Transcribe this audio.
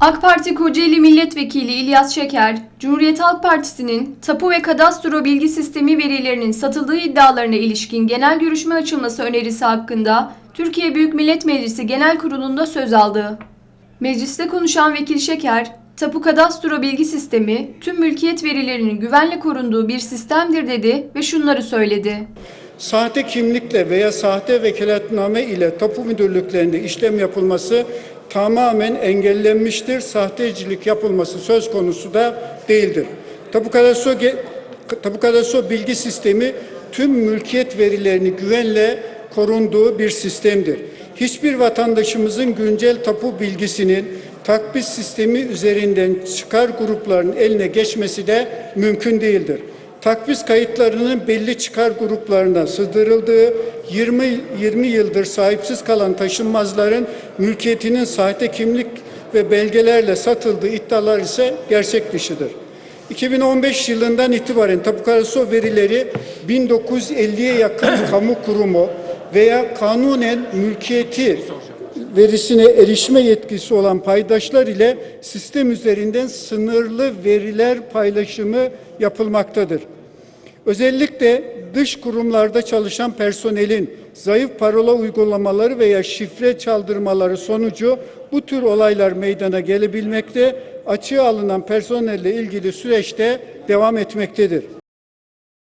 AK Parti Kocaeli Milletvekili İlyas Şeker, Cumhuriyet Halk Partisi'nin tapu ve kadastro bilgi sistemi verilerinin satıldığı iddialarına ilişkin genel görüşme açılması önerisi hakkında Türkiye Büyük Millet Meclisi Genel Kurulu'nda söz aldı. Mecliste konuşan Vekil Şeker, tapu kadastro bilgi sistemi tüm mülkiyet verilerinin güvenle korunduğu bir sistemdir dedi ve şunları söyledi. Sahte kimlikle veya sahte vekaletname ile tapu müdürlüklerinde işlem yapılması tamamen engellenmiştir. Sahtecilik yapılması söz konusu da değildir. Tapu kadastro, bilgi sistemi tüm mülkiyet verilerini güvenle korunduğu bir sistemdir. Hiçbir vatandaşımızın güncel tapu bilgisinin takbis sistemi üzerinden çıkar gruplarının eline geçmesi de mümkün değildir takvis kayıtlarının belli çıkar gruplarına sığdırıldığı 20, 20 yıldır sahipsiz kalan taşınmazların mülkiyetinin sahte kimlik ve belgelerle satıldığı iddialar ise gerçek dışıdır. 2015 yılından itibaren Tapu Kadastro verileri 1950'ye yakın kamu kurumu veya kanunen mülkiyeti verisine erişme yetkisi olan paydaşlar ile sistem üzerinden sınırlı veriler paylaşımı yapılmaktadır. Özellikle dış kurumlarda çalışan personelin zayıf parola uygulamaları veya şifre çaldırmaları sonucu bu tür olaylar meydana gelebilmekte, açığa alınan personelle ilgili süreçte devam etmektedir.